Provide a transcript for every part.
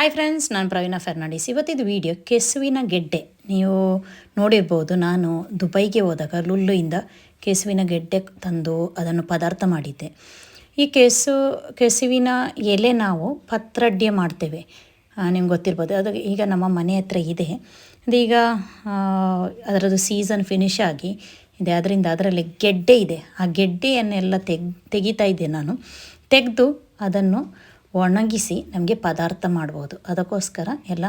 Hi friends ನಾನು Praveen Fernandes. ಇವತ್ತಿದ್ದು video ಕೆಸುವಿನ ಗೆಡ್ಡೆ. ನೀವು ನೋಡಿರ್ಬೋದು, ನಾನು ದುಬೈಗೆ ಹೋದಾಗ ಲುಲ್ಲುಯಿಂದ ಕೆಸುವಿನ ಗೆಡ್ಡೆ ತಂದು ಅದನ್ನು ಪದಾರ್ಥ ಮಾಡಿದ್ದೆ. ಈ ಕೆಸು, ಕೆಸುವಿನ ಎಲೆ ನಾವು ಪತ್ರಡ್ಯ ಮಾಡ್ತೇವೆ. ನಿಮ್ಗೆ ಗೊತ್ತಿರ್ಬೋದು. ಅದು ಈಗ ನಮ್ಮ ಮನೆ ಹತ್ರ ಇದೆ. ಅದೀಗ ಅದರದ್ದು ಸೀಸನ್ ಫಿನಿಶ್ ಆಗಿ ಇದೆ. ಅದರಿಂದ ಅದರಲ್ಲಿ ಗೆಡ್ಡೆ ಇದೆ. ಆ ಗೆಡ್ಡೆಯನ್ನೆಲ್ಲ ತೆಗ್, ತೆಗಿತಾ ಇದ್ದೆ ನಾನು. ತೆಗೆದು ಅದನ್ನು ಒಣಗಿಸಿ ನಮಗೆ ಪದಾರ್ಥ ಮಾಡ್ಬೋದು. ಅದಕ್ಕೋಸ್ಕರ ಎಲ್ಲ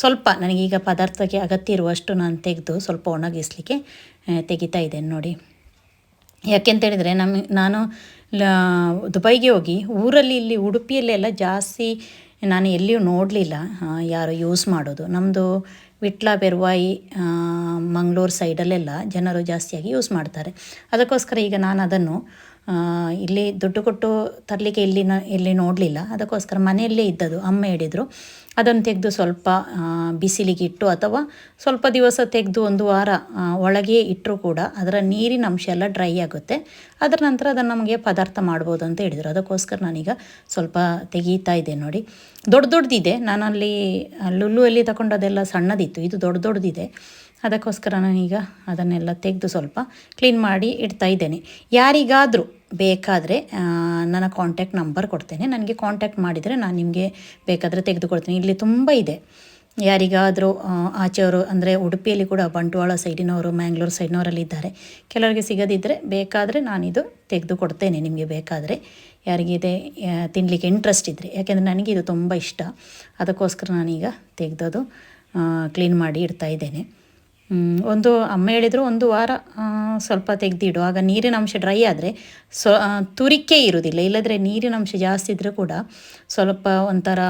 ಸ್ವಲ್ಪ ನನಗೀಗ ಪದಾರ್ಥಕ್ಕೆ ಅಗತ್ಯ ಇರುವಷ್ಟು ನಾನು ತೆಗೆದು ಸ್ವಲ್ಪ ಒಣಗಿಸಲಿಕ್ಕೆ ತೆಗಿತಾ ಇದ್ದೇನೆ ನೋಡಿ. ಯಾಕೆಂತೇಳಿದರೆ ನಮಗೆ ನಾನು ದುಬೈಗೆ ಹೋಗಿ ಊರಲ್ಲಿ ಇಲ್ಲಿ ಉಡುಪಿಯಲ್ಲೆಲ್ಲ ಜಾಸ್ತಿ ನಾನು ಎಲ್ಲಿಯೂ ನೋಡಲಿಲ್ಲ ಯಾರು ಯೂಸ್ ಮಾಡೋದು. ನಮ್ಮದು ವಿಟ್ಲ, ಬೆರ್ವಾಯಿ ಮಂಗಳೂರು ಸೈಡಲ್ಲೆಲ್ಲ ಜನರು ಜಾಸ್ತಿಯಾಗಿ ಯೂಸ್ ಮಾಡ್ತಾರೆ. ಅದಕ್ಕೋಸ್ಕರ ಈಗ ನಾನು ಅದನ್ನು ಇಲ್ಲಿ ದುಡ್ಡು ಕೊಟ್ಟು ತರಲಿಕ್ಕೆ ಇಲ್ಲಿ ಇಲ್ಲಿ ನೋಡಲಿಲ್ಲ. ಅದಕ್ಕೋಸ್ಕರ ಮನೆಯಲ್ಲೇ ಇದ್ದದು ಅಮ್ಮ ಹೇಳಿದರು. ಅದನ್ನು ತೆಗೆದು ಸ್ವಲ್ಪ ಬಿಸಿಲಿಗೆ ಇಟ್ಟು ಅಥವಾ ಸ್ವಲ್ಪ ದಿವಸ ತೆಗೆದು ಒಂದು ವಾರ ಒಳಗೆ ಇಟ್ಟರೂ ಕೂಡ ಅದರ ನೀರಿನ ಅಂಶ ಎಲ್ಲ ಡ್ರೈ ಆಗುತ್ತೆ. ಅದರ ನಂತರ ಅದನ್ನು ನಮಗೆ ಪದಾರ್ಥ ಮಾಡ್ಬೋದು ಅಂತ ಹೇಳಿದರು. ಅದಕ್ಕೋಸ್ಕರ ನಾನೀಗ ಸ್ವಲ್ಪ ತೆಗೀತಾ ಇದ್ದೆ ನೋಡಿ. ದೊಡ್ಡ ದೊಡ್ಡದಿದೆ. ನಾನಲ್ಲಿ ಲುಲ್ಲುವಲ್ಲಿ ತಗೊಂಡದೆಲ್ಲ ಸಣ್ಣದಿತ್ತು. ಇದು ದೊಡ್ಡ ದೊಡ್ಡದಿದೆ. ಅದಕ್ಕೋಸ್ಕರ ನಾನೀಗ ಅದನ್ನೆಲ್ಲ ತೆಗೆದು ಸ್ವಲ್ಪ ಕ್ಲೀನ್ ಮಾಡಿ ಇಡ್ತಾ ಇದ್ದೇನೆ. ಯಾರಿಗಾದರೂ ಬೇಕಾದರೆ ನನ್ನ ಕಾಂಟ್ಯಾಕ್ಟ್ ನಂಬರ್ ಕೊಡ್ತೇನೆ. ನನಗೆ ಕಾಂಟ್ಯಾಕ್ಟ್ ಮಾಡಿದರೆ ನಾನು ನಿಮಗೆ ಬೇಕಾದರೆ ತೆಗೆದುಕೊಡ್ತೀನಿ. ಇಲ್ಲಿ ತುಂಬ ಇದೆ. ಯಾರಿಗಾದರೂ ಆಚೆಯವರು ಅಂದರೆ ಉಡುಪಿಯಲ್ಲಿ ಕೂಡ ಬಂಟ್ವಾಳ ಸೈಡಿನವರು, ಮ್ಯಾಂಗ್ಳೂರು ಸೈಡ್ನವರಲ್ಲಿ ಇದ್ದಾರೆ. ಕೆಲವರಿಗೆ ಸಿಗದಿದ್ದರೆ ಬೇಕಾದರೆ ನಾನಿದು ತೆಗೆದು ಕೊಡ್ತೇನೆ ನಿಮಗೆ ಬೇಕಾದರೆ. ಯಾರಿಗಿದೆ ತಿನ್ನಲಿಕ್ಕೆ ಇಂಟ್ರೆಸ್ಟ್ ಇದ್ದರೆ ಯಾಕೆಂದರೆ ನನಗೆ ಇದು ತುಂಬ ಇಷ್ಟ. ಅದಕ್ಕೋಸ್ಕರ ನಾನೀಗ ತೆಗೆದೋದು ಕ್ಲೀನ್ ಮಾಡಿ ಇಡ್ತಾ ಇದ್ದೇನೆ. ಒಂದು ಅಮ್ಮ ಹೇಳಿದರು ಒಂದು ವಾರ ಸ್ವಲ್ಪ ತೆಗೆದಿಡು. ಆಗ ನೀರಿನ ಅಂಶ ಡ್ರೈ ಆದರೆ ಸೊ ತುರಿಕೆ ಇರುವುದಿಲ್ಲ ಇಲ್ಲದ್ರೆ ನೀರಿನ ಅಂಶ ಜಾಸ್ತಿ ಇದ್ದರೂ ಕೂಡ ಸ್ವಲ್ಪ ಒಂಥರ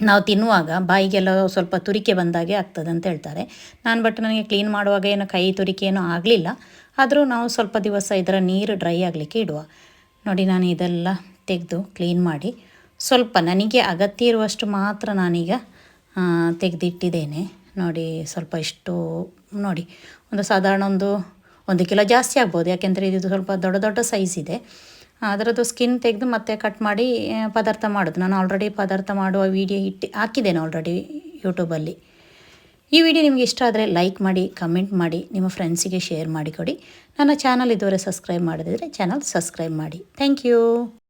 ನಾವು ತಿನ್ನುವಾಗ ಬಾಯಿಗೆಲ್ಲ ಸ್ವಲ್ಪ ತುರಿಕೆ ಬಂದಾಗೆ ಆಗ್ತದೆ ಅಂತ ಹೇಳ್ತಾರೆ. ನಾನು ಬಟ್ ನನಗೆ ಕ್ಲೀನ್ ಮಾಡುವಾಗ ಏನು ಕೈ ತುರಿಕೆ ಏನೂ ಆಗಲಿಲ್ಲ. ಆದರೂ ನಾವು ಸ್ವಲ್ಪ ದಿವಸ ಇದರ ನೀರು ಡ್ರೈ ಆಗಲಿಕ್ಕೆ ಇಡುವ. ನೋಡಿ, ನಾನು ಇದೆಲ್ಲ ತೆಗೆದು ಕ್ಲೀನ್ ಮಾಡಿ ಸ್ವಲ್ಪ ನನಗೆ ಅಗತ್ಯ ಇರುವಷ್ಟು ಮಾತ್ರ ನಾನೀಗ ತೆಗೆದಿಟ್ಟಿದ್ದೇನೆ. ನೋಡಿ ಸ್ವಲ್ಪ ಇಷ್ಟು ನೋಡಿ, ಒಂದು ಸಾಧಾರಣ ಒಂದು ಒಂದು ಕಿಲೋ ಜಾಸ್ತಿ ಆಗ್ಬೋದು. ಯಾಕೆಂದರೆ ಇದು ಸ್ವಲ್ಪ ದೊಡ್ಡ ದೊಡ್ಡ ಸೈಜ್ ಇದೆ. ಅದರದ್ದು ಸ್ಕಿನ್ ತೆಗೆದು ಮತ್ತೆ ಕಟ್ ಮಾಡಿ ಪದಾರ್ಥ ಮಾಡೋದು. ನಾನು ಆಲ್ರೆಡಿ ಪದಾರ್ಥ ಮಾಡುವ ವಿಡಿಯೋ ಇಟ್ಟು, ಹಾಕಿದ್ದೇನೆ ಆಲ್ರೆಡಿ ಯೂಟ್ಯೂಬಲ್ಲಿ ಈ ವಿಡಿಯೋ ನಿಮಗೆ ಇಷ್ಟ ಆದರೆ ಲೈಕ್ ಮಾಡಿ ಕಮೆಂಟ್ ಮಾಡಿ, ನಿಮ್ಮ ಫ್ರೆಂಡ್ಸಿಗೆ ಶೇರ್ ಮಾಡಿಕೊಡಿ ನನ್ನ ಚಾನಲ್ ಇದುವರೆ ಸಬ್ಸ್ಕ್ರೈಬ್ ಮಾಡದಿದ್ದರೆ ಚಾನಲ್ ಸಬ್ಸ್ಕ್ರೈಬ್ ಮಾಡಿ. Thank you